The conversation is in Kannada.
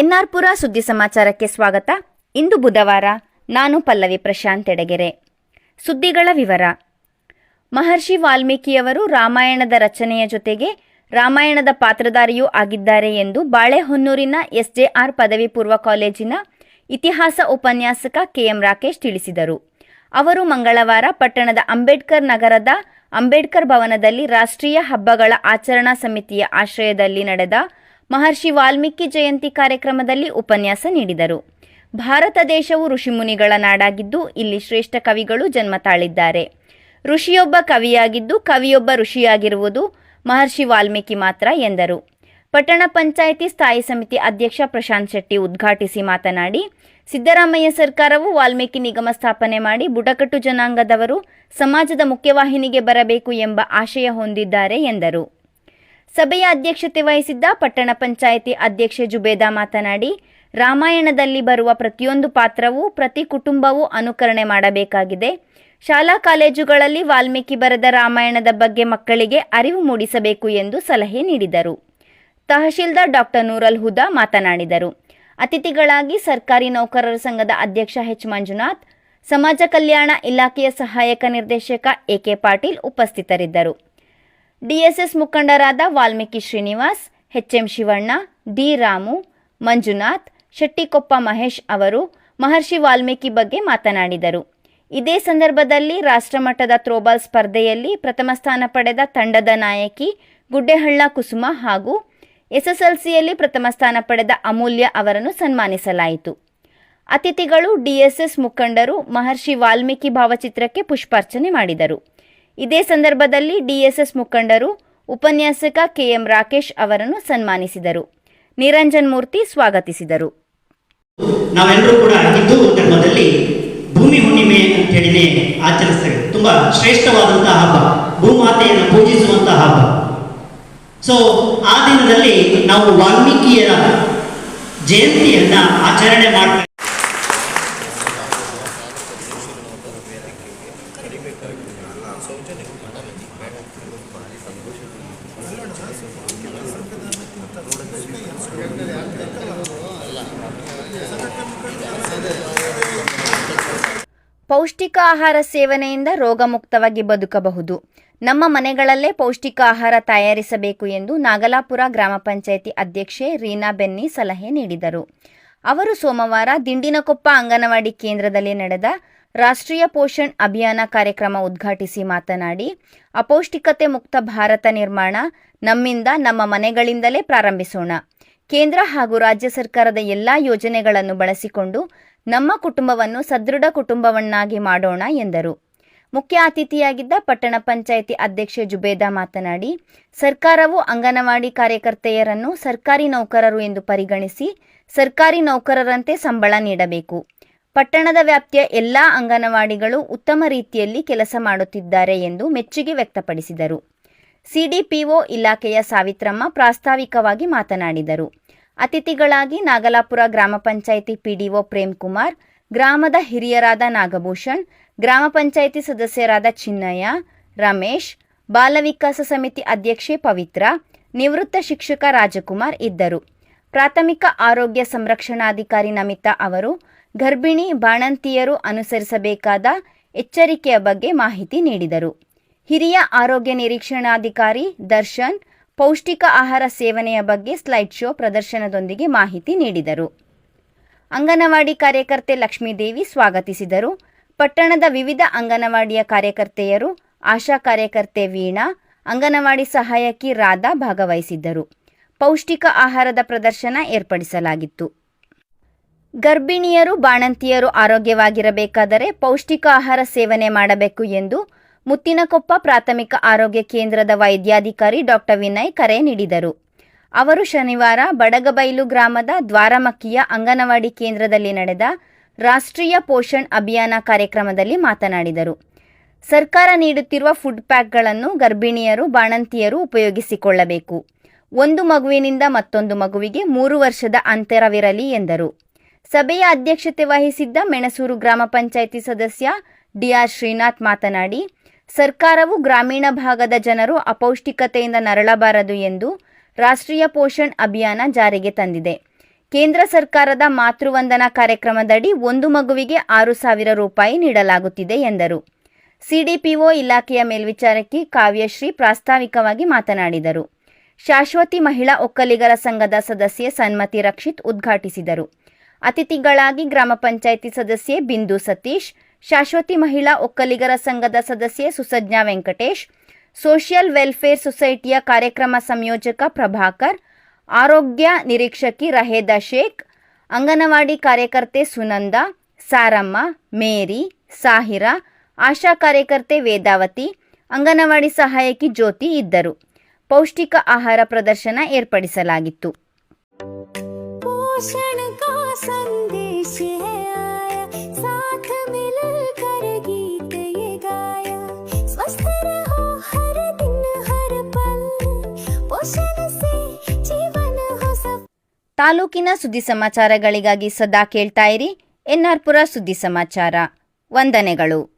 ಎನ್ಆರ್ಪುರ ಸುದ್ದಿ ಸಮಾಚಾರಕ್ಕೆ ಸ್ವಾಗತ. ಇಂದು ಬುಧವಾರ ನಾನು ಪಲ್ಲವಿ ಪ್ರಶಾಂತ್ ಎಡಗೆರೆ. ಸುದ್ದಿಗಳ ವಿವರ. ಮಹರ್ಷಿ ವಾಲ್ಮೀಕಿಯವರು ರಾಮಾಯಣದ ರಚನೆಯ ಜೊತೆಗೆ ರಾಮಾಯಣದ ಪಾತ್ರಧಾರಿಯೂ ಆಗಿದ್ದಾರೆ ಎಂದು ಬಾಳೆಹೊನ್ನೂರಿನ ಎಸ್ಜೆಆರ್ ಪದವಿ ಪೂರ್ವ ಕಾಲೇಜಿನ ಇತಿಹಾಸ ಉಪನ್ಯಾಸಕ ಕೆಎಂ ರಾಕೇಶ್ ತಿಳಿಸಿದರು. ಅವರು ಮಂಗಳವಾರ ಪಟ್ಟಣದ ಅಂಬೇಡ್ಕರ್ ನಗರದ ಅಂಬೇಡ್ಕರ್ ಭವನದಲ್ಲಿ ರಾಷ್ಟ್ರೀಯ ಹಬ್ಬಗಳ ಆಚರಣಾ ಸಮಿತಿಯ ಆಶ್ರಯದಲ್ಲಿ ನಡೆದ ಮಹರ್ಷಿ ವಾಲ್ಮೀಕಿ ಜಯಂತಿ ಕಾರ್ಯಕ್ರಮದಲ್ಲಿ ಉಪನ್ಯಾಸ ನೀಡಿದರು. ಭಾರತ ದೇಶವು ಋಷಿಮುನಿಗಳ ನಾಡಾಗಿದ್ದು, ಇಲ್ಲಿ ಶ್ರೇಷ್ಠ ಕವಿಗಳು ಜನ್ಮ ತಾಳಿದ್ದಾರೆ. ಋಷಿಯೊಬ್ಬ ಕವಿಯಾಗಿದ್ದು, ಕವಿಯೊಬ್ಬ ಋಷಿಯಾಗಿರುವುದು ಮಹರ್ಷಿ ವಾಲ್ಮೀಕಿ ಮಾತ್ರ ಎಂದರು. ಪಟ್ಟಣ ಪಂಚಾಯಿತಿ ಸ್ಥಾಯಿ ಸಮಿತಿ ಅಧ್ಯಕ್ಷ ಪ್ರಶಾಂತ್ ಶೆಟ್ಟಿ ಉದ್ಘಾಟಿಸಿ ಮಾತನಾಡಿ, ಸಿದ್ದರಾಮಯ್ಯ ಸರ್ಕಾರವು ವಾಲ್ಮೀಕಿ ನಿಗಮ ಸ್ಥಾಪನೆ ಮಾಡಿ ಬುಡಕಟ್ಟು ಜನಾಂಗದವರು ಸಮಾಜದ ಮುಖ್ಯವಾಹಿನಿಗೆ ಬರಬೇಕು ಎಂಬ ಆಶಯ ಹೊಂದಿದ್ದಾರೆ ಎಂದರು. ಸಭೆಯ ಅಧ್ಯಕ್ಷತೆ ವಹಿಸಿದ್ದ ಪಟ್ಟಣ ಪಂಚಾಯಿತಿ ಅಧ್ಯಕ್ಷೆ ಜುಬೇದಾ ಮಾತನಾಡಿ, ರಾಮಾಯಣದಲ್ಲಿ ಬರುವ ಪ್ರತಿಯೊಂದು ಪಾತ್ರವೂ ಪ್ರತಿ ಕುಟುಂಬವೂ ಅನುಕರಣೆ ಮಾಡಬೇಕಾಗಿದೆ. ಶಾಲಾ ಕಾಲೇಜುಗಳಲ್ಲಿ ವಾಲ್ಮೀಕಿ ಬರೆದ ರಾಮಾಯಣದ ಬಗ್ಗೆ ಮಕ್ಕಳಿಗೆ ಅರಿವು ಮೂಡಿಸಬೇಕು ಎಂದು ಸಲಹೆ ನೀಡಿದರು. ತಹಶೀಲ್ದಾರ್ ಡಾಕ್ಟರ್ ನೂರಲ್ ಹುದಾ ಮಾತನಾಡಿದರು. ಅತಿಥಿಗಳಾಗಿ ಸರ್ಕಾರಿ ನೌಕರರ ಸಂಘದ ಅಧ್ಯಕ್ಷ ಎಚ್. ಮಂಜುನಾಥ್, ಸಮಾಜ ಕಲ್ಯಾಣ ಇಲಾಖೆಯ ಸಹಾಯಕ ನಿರ್ದೇಶಕ ಎಕೆ ಪಾಟೀಲ್ ಉಪಸ್ಥಿತರಿದ್ದರು. ಡಿಎಸ್ಎಸ್ ಮುಖಂಡರಾದ ವಾಲ್ಮೀಕಿ ಶ್ರೀನಿವಾಸ್, ಎಚ್ಎಂ ಶಿವಣ್ಣ, ಡಿ ರಾಮು, ಮಂಜುನಾಥ್, ಶೆಟ್ಟಿಕೊಪ್ಪ ಮಹೇಶ್ ಅವರು ಮಹರ್ಷಿ ವಾಲ್ಮೀಕಿ ಬಗ್ಗೆ ಮಾತನಾಡಿದರು. ಇದೇ ಸಂದರ್ಭದಲ್ಲಿ ರಾಷ್ಟ್ರಮಟ್ಟದ ಥ್ರೋಬಾಲ್ ಸ್ಪರ್ಧೆಯಲ್ಲಿ ಪ್ರಥಮ ಸ್ಥಾನ ಪಡೆದ ತಂಡದ ನಾಯಕಿ ಗುಡ್ಡೆಹಳ್ಳ ಕುಸುಮ ಹಾಗೂ ಎಸ್ಎಸ್ಎಲ್ಸಿಯಲ್ಲಿ ಪ್ರಥಮ ಸ್ಥಾನ ಪಡೆದ ಅಮೂಲ್ಯ ಅವರನ್ನು ಸನ್ಮಾನಿಸಲಾಯಿತು. ಅತಿಥಿಗಳು ಡಿಎಸ್ಎಸ್ ಮುಖಂಡರು ಮಹರ್ಷಿ ವಾಲ್ಮೀಕಿ ಭಾವಚಿತ್ರಕ್ಕೆ ಪುಷ್ಪಾರ್ಚನೆ ಮಾಡಿದರು. ಇದೇ ಸಂದರ್ಭದಲ್ಲಿ ಡಿಎಸ್ಎಸ್ ಮುಖಂಡರು ಉಪನ್ಯಾಸಕ ಕೆಎಂ ರಾಕೇಶ್ ಅವರನ್ನು ಸನ್ಮಾನಿಸಿದರು. ನಿರಂಜನ್ ಮೂರ್ತಿ ಸ್ವಾಗತಿಸಿದರು. ನಾವೆಲ್ಲರೂ ಕೂಡ ಹಿಂದೂ ಧರ್ಮದಲ್ಲಿ ಭೂಮಿ ಹುಣ್ಣಿಮೆ ಅಂತ ಹೇಳಿನೇ ಆಚರಿಸ್ತೇವೆ ತುಂಬಾ ಶ್ರೇಷ್ಠವಾದಂತಹ ಹಬ್ಬ, ಭೂಮಾತೆಯನ್ನು ಪೂಜಿಸುವಂತಹ ಹಬ್ಬ. ಸೊ ಆ ದಿನದಲ್ಲಿ ನಾವು ವಾಲ್ಮೀಕಿಯರ ಜಯಂತಿಯನ್ನ ಆಚರಣೆ ಮಾಡ್ತೇವೆ ಪೌಷ್ಟಿಕ ಆಹಾರ ಸೇವನೆಯಿಂದ ರೋಗಮುಕ್ತವಾಗಿ ಬದುಕಬಹುದು. ನಮ್ಮ ಮನೆಗಳಲ್ಲೇ ಪೌಷ್ಟಿಕ ಆಹಾರ ತಯಾರಿಸಬೇಕು ಎಂದು ನಾಗಲಾಪುರ ಗ್ರಾಮ ಪಂಚಾಯಿತಿ ಅಧ್ಯಕ್ಷೆ ರೀನಾ ಬೆನ್ನಿ ಸಲಹೆ ನೀಡಿದರು. ಅವರು ಸೋಮವಾರ ದಿಂಡಿನಕೊಪ್ಪ ಅಂಗನವಾಡಿ ಕೇಂದ್ರದಲ್ಲಿ ನಡೆದ ರಾಷ್ಟ್ರೀಯ ಪೋಷಣ್ ಅಭಿಯಾನ ಕಾರ್ಯಕ್ರಮ ಉದ್ಘಾಟಿಸಿ ಮಾತನಾಡಿ, ಅಪೌಷ್ಟಿಕತೆ ಮುಕ್ತ ಭಾರತ ನಿರ್ಮಾಣ ನಮ್ಮಿಂದ ನಮ್ಮ ಮನೆಗಳಿಂದಲೇ ಪ್ರಾರಂಭಿಸೋಣ. ಕೇಂದ್ರ ಹಾಗೂ ರಾಜ್ಯ ಸರ್ಕಾರದ ಎಲ್ಲಾ ಯೋಜನೆಗಳನ್ನು ಬಳಸಿಕೊಂಡು ನಮ್ಮ ಕುಟುಂಬವನ್ನು ಸದೃಢ ಕುಟುಂಬವನ್ನಾಗಿ ಮಾಡೋಣ ಎಂದರು. ಮುಖ್ಯ ಅತಿಥಿಯಾಗಿದ್ದ ಪಟ್ಟಣ ಪಂಚಾಯಿತಿ ಅಧ್ಯಕ್ಷೆ ಜುಬೇದಾ ಮಾತನಾಡಿ, ಸರ್ಕಾರವು ಅಂಗನವಾಡಿ ಕಾರ್ಯಕರ್ತೆಯರನ್ನು ಸರ್ಕಾರಿ ನೌಕರರು ಎಂದು ಪರಿಗಣಿಸಿ ಸರ್ಕಾರಿ ನೌಕರರಂತೆ ಸಂಬಳ ನೀಡಬೇಕು. ಪಟ್ಟಣದ ವ್ಯಾಪ್ತಿಯ ಎಲ್ಲಾ ಅಂಗನವಾಡಿಗಳು ಉತ್ತಮ ರೀತಿಯಲ್ಲಿ ಕೆಲಸ ಮಾಡುತ್ತಿದ್ದಾರೆ ಎಂದು ಮೆಚ್ಚುಗೆ ವ್ಯಕ್ತಪಡಿಸಿದರು. ಸಿಡಿಪಿಒ ಇಲಾಖೆಯ ಸಾವಿತ್ರಮ್ಮ ಪ್ರಾಸ್ತಾವಿಕವಾಗಿ ಮಾತನಾಡಿದರು. ಅತಿಥಿಗಳಾಗಿ ನಾಗಲಾಪುರ ಗ್ರಾಮ ಪಂಚಾಯಿತಿ ಪಿಡಿಒ ಪ್ರೇಮ್ಕುಮಾರ್, ಗ್ರಾಮದ ಹಿರಿಯರಾದ ನಾಗಭೂಷಣ್, ಗ್ರಾಮ ಪಂಚಾಯಿತಿ ಸದಸ್ಯರಾದ ಚಿನ್ನಯ್ಯ, ರಮೇಶ್, ಬಾಲ ವಿಕಾಸ ಸಮಿತಿ ಅಧ್ಯಕ್ಷೆ ಪವಿತ್ರ, ನಿವೃತ್ತ ಶಿಕ್ಷಕ ರಾಜಕುಮಾರ್ ಇದ್ದರು. ಪ್ರಾಥಮಿಕ ಆರೋಗ್ಯ ಸಂರಕ್ಷಣಾಧಿಕಾರಿ ನಮಿತಾ ಅವರು, ಗರ್ಭಿಣಿ ಬಾಣಂತಿಯರು ಅನುಸರಿಸಬೇಕಾದ ಎಚ್ಚರಿಕೆಯ ಬಗ್ಗೆ ಮಾಹಿತಿ ನೀಡಿದರು. ಹಿರಿಯ ಆರೋಗ್ಯ ನಿರೀಕ್ಷಣಾಧಿಕಾರಿ ದರ್ಶನ್, ಪೌಷ್ಟಿಕ ಆಹಾರ ಸೇವನೆಯ ಬಗ್ಗೆ ಸ್ಲೈಡ್ ಶೋ ಪ್ರದರ್ಶನದೊಂದಿಗೆ ಮಾಹಿತಿ ನೀಡಿದರು. ಅಂಗನವಾಡಿ ಕಾರ್ಯಕರ್ತೆ ಲಕ್ಷ್ಮೀದೇವಿ ಸ್ವಾಗತಿಸಿದರು. ಪಟ್ಟಣದ ವಿವಿಧ ಅಂಗನವಾಡಿಯ ಕಾರ್ಯಕರ್ತೆಯರು, ಆಶಾ ಕಾರ್ಯಕರ್ತೆ ವೀಣಾ, ಅಂಗನವಾಡಿ ಸಹಾಯಕಿ ರಾಧಾ ಭಾಗವಹಿಸಿದ್ದರು. ಪೌಷ್ಟಿಕ ಆಹಾರದ ಪ್ರದರ್ಶನ ಏರ್ಪಡಿಸಲಾಗಿತ್ತು. ಗರ್ಭಿಣಿಯರು, ಬಾಣಂತಿಯರು ಆರೋಗ್ಯವಾಗಿರಬೇಕಾದರೆ ಪೌಷ್ಟಿಕ ಆಹಾರ ಸೇವನೆ ಮಾಡಬೇಕು ಎಂದು ಮುತ್ತಿನಕೊಪ್ಪ ಪ್ರಾಥಮಿಕ ಆರೋಗ್ಯ ಕೇಂದ್ರದ ವೈದ್ಯಾಧಿಕಾರಿ ಡಾಕ್ಟರ್ ವಿನಯ್ ಕರೆ ನೀಡಿದರು. ಅವರು ಶನಿವಾರ ಬಡಗಬೈಲು ಗ್ರಾಮದ ದ್ವಾರಮಕ್ಕಿಯ ಅಂಗನವಾಡಿ ಕೇಂದ್ರದಲ್ಲಿ ನಡೆದ ರಾಷ್ಟ್ರೀಯ ಪೋಷಣ್ ಅಭಿಯಾನ ಕಾರ್ಯಕ್ರಮದಲ್ಲಿ ಮಾತನಾಡಿದರು. ಸರ್ಕಾರ ನೀಡುತ್ತಿರುವ ಫುಡ್ ಪ್ಯಾಕ್ಗಳನ್ನು ಗರ್ಭಿಣಿಯರು, ಬಾಣಂತಿಯರು ಉಪಯೋಗಿಸಿಕೊಳ್ಳಬೇಕು. ಒಂದು ಮಗುವಿನಿಂದ ಮತ್ತೊಂದು ಮಗುವಿಗೆ ಮೂರು ವರ್ಷದ ಅಂತರವಿರಲಿ ಎಂದರು. ಸಭೆಯ ಅಧ್ಯಕ್ಷತೆ ವಹಿಸಿದ್ದ ಮೆಣಸೂರು ಗ್ರಾಮ ಪಂಚಾಯಿತಿ ಸದಸ್ಯ ಡಿಆರ್ ಶ್ರೀನಾಥ್ ಮಾತನಾಡಿ, ಸರ್ಕಾರವು ಗ್ರಾಮೀಣ ಭಾಗದ ಜನರು ಅಪೌಷ್ಟಿಕತೆಯಿಂದ ನರಳಬಾರದು ಎಂದು ರಾಷ್ಟ್ರೀಯ ಪೋಷಣ್ ಅಭಿಯಾನ ಜಾರಿಗೆ ತಂದಿದೆ. ಕೇಂದ್ರ ಸರ್ಕಾರದ ಮಾತೃವಂದನಾ ಕಾರ್ಯಕ್ರಮದಡಿ ಒಂದು ಮಗುವಿಗೆ ಆರು ಸಾವಿರ ರೂಪಾಯಿ ನೀಡಲಾಗುತ್ತಿದೆ ಎಂದರು. ಸಿಡಿಪಿಒ ಇಲಾಖೆಯ ಮೇಲ್ವಿಚಾರಕಿ ಕಾವ್ಯಶ್ರೀ ಪ್ರಾಸ್ತಾವಿಕವಾಗಿ ಮಾತನಾಡಿದರು. ಶಾಶ್ವತಿ ಮಹಿಳಾ ಒಕ್ಕಲಿಗರ ಸಂಘದ ಸದಸ್ಯೆ ಸನ್ಮತಿ ರಕ್ಷಿತ್ ಉದ್ಘಾಟಿಸಿದರು. ಅತಿಥಿಗಳಾಗಿ ಗ್ರಾಮ ಪಂಚಾಯಿತಿ ಸದಸ್ಯೆ ಬಿಂದು ಸತೀಶ್, ಶಾಶ್ವತಿ ಮಹಿಳಾ ಒಕ್ಕಲಿಗರ ಸಂಘದ ಸದಸ್ಯೆ ಸುಸಜ್ಞಾ ವೆಂಕಟೇಶ್, ಸೋಷಿಯಲ್ ವೆಲ್ಫೇರ್ ಸೊಸೈಟಿಯ ಕಾರ್ಯಕ್ರಮ ಸಂಯೋಜಕ ಪ್ರಭಾಕರ್, ಆರೋಗ್ಯ ನಿರೀಕ್ಷಕಿ ರಹೇದಾ ಶೇಖ್, ಅಂಗನವಾಡಿ ಕಾರ್ಯಕರ್ತೆ ಸುನಂದ, ಸಾರಮ್ಮ, ಮೇರಿ, ಸಾಹಿರಾ, ಆಶಾ ಕಾರ್ಯಕರ್ತೆ ವೇದಾವತಿ, ಅಂಗನವಾಡಿ ಸಹಾಯಕಿ ಜ್ಯೋತಿ ಇದ್ದರು. ಪೌಷ್ಟಿಕ ಆಹಾರ ಪ್ರದರ್ಶನ ಏರ್ಪಡಿಸಲಾಗಿತ್ತು. ತಾಲೂಕಿನ ಸುದ್ದಿ ಸಮಾಚಾರಗಳಿಗಾಗಿ ಸದಾ ಕೇಳ್ತಾ ಇರಿ ಎನ್ಆರ್ಪುರ ಸುದ್ದಿ ಸಮಾಚಾರ ವಂದನೆಗಳು.